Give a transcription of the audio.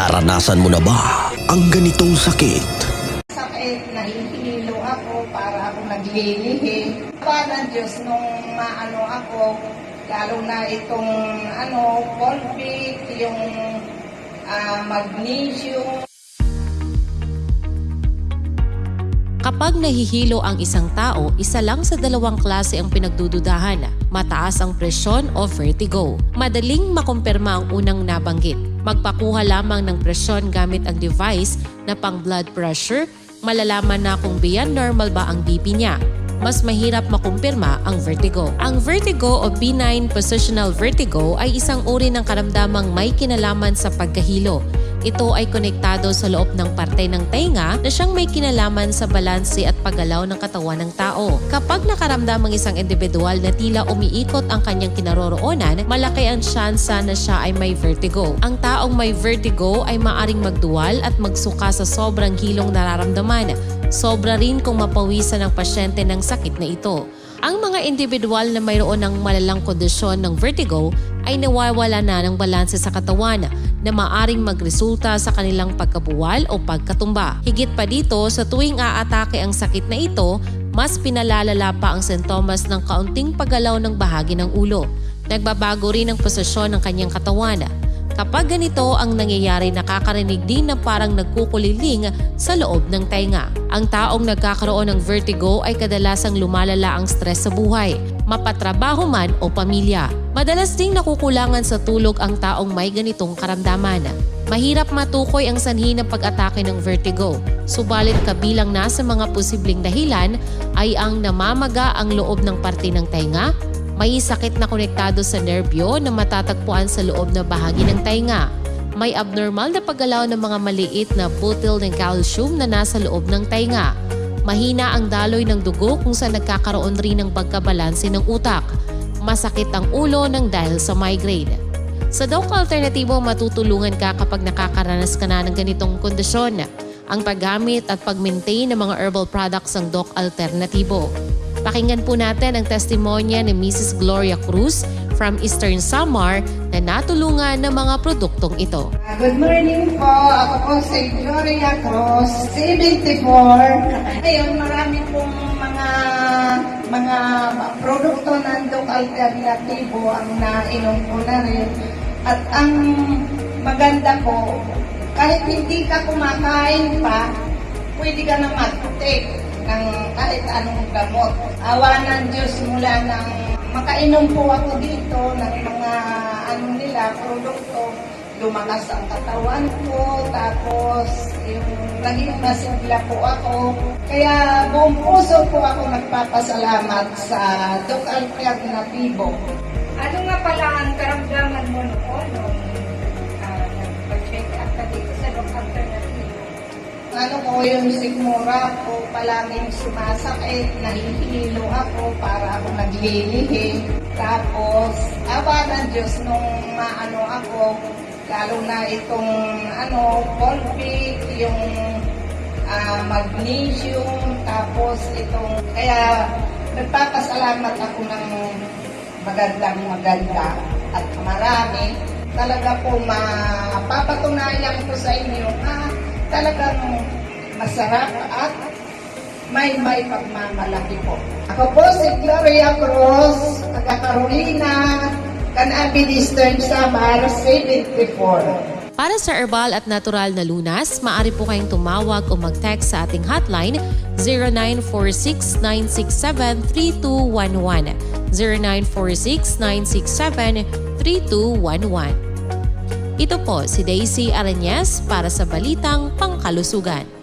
Naranasan mo na ba ang ganitong sakit? sakit, nahihilo ako para ako naglilihi. Pa ng Diyos nung maano ako, lalo na itong ano, pulpit, yung ah, magnesium, Kapag nahihilo ang isang tao, isa lang sa dalawang klase ang pinagdududahan. Mataas ang presyon o vertigo. Madaling makumpirma ang unang nabanggit. Magpakuha lamang ng presyon gamit ang device na pang blood pressure, malalaman na kung beyond normal ba ang BP niya. Mas mahirap makumpirma ang vertigo. Ang vertigo o benign positional vertigo ay isang uri ng karamdamang may kinalaman sa pagkahilo. Ito ay konektado sa loob ng parte ng tainga na siyang may kinalaman sa balanse at paggalaw ng katawan ng tao. Kapag nakaramdam ang isang individual na tila umiikot ang kanyang kinaroroonan, malaki ang tsansa na siya ay may vertigo. Ang taong may vertigo ay maaring magduwal at magsuka sa sobrang hilong nararamdaman. Sobra rin kung mapawisan ng pasyente ng sakit na ito. Ang mga individual na mayroon ng malalang kondisyon ng vertigo ay nawawala na ng balanse sa katawan na maaring magresulta sa kanilang pagkabuwal o pagkatumba. Higit pa dito, sa tuwing aatake ang sakit na ito, mas pinalalala pa ang sintomas ng kaunting paggalaw ng bahagi ng ulo. Nagbabago rin ang posisyon ng kanyang katawan. Kapag ganito ang nangyayari, nakakarinig din na parang nagkukuliling sa loob ng tainga. Ang taong nagkakaroon ng vertigo ay kadalasang lumalala ang stress sa buhay, mapatrabaho man o pamilya. Madalas ding nakukulangan sa tulog ang taong may ganitong karamdaman. Mahirap matukoy ang sanhi ng pag-atake ng vertigo, subalit kabilang na sa mga posibleng dahilan ay ang namamaga ang loob ng parte ng tainga, may sakit na konektado sa nerbyo na matatagpuan sa loob na bahagi ng tainga. May abnormal na paggalaw ng mga maliit na butil ng calcium na nasa loob ng tainga. Mahina ang daloy ng dugo kung saan nagkakaroon rin ng pagkabalanse ng utak. Masakit ang ulo ng dahil sa migraine. Sa Doc Alternatibo, matutulungan ka kapag nakakaranas ka na ng ganitong kondisyon. Ang paggamit at pag-maintain ng mga herbal products ng Doc Alternatibo. Pakinggan po natin ang testimonya ni Mrs. Gloria Cruz from Eastern Samar na natulungan ng mga produktong ito. Good morning po. Ako po si Gloria Cruz, 74. Ngayon, marami pong mga produkto ng Doc Alternativo ang nainom ko na rin. At ang maganda po, kahit hindi ka kumakain pa, pwede ka na mag-take ng kahit anong gamot. Awa ng Diyos mula ng makainom po ako dito ng mga ano nila, produkto. Lumakas ang katawan ko, tapos yung naging masigla po ako. Kaya buong puso po ako nagpapasalamat sa Doc Alternativo. Ano nga pala ang karamdaman mo noon nung uh, nag-check up ka dito sa Doc Alternativo? ano ko yung sigmura ko palaging sumasakit, nahihilo ako para ako naglilihi. Tapos, awa ng Diyos nung maano ako, lalo na itong ano, pulpit, yung ah, magnesium, tapos itong, kaya nagpapasalamat ako ng magandang maganda at marami. Talaga po mapapatunayan ko sa inyo na talagang masarap at may may pagmamalaki po. Ako po si Gloria Cruz, taga Carolina, Canabi Eastern Samar, 74. Para sa herbal at natural na lunas, maaari po kayong tumawag o mag-text sa ating hotline 0946-967-3211. 0946-967-3211. Ito po si Daisy Arañez para sa Balitang Pangkalusugan.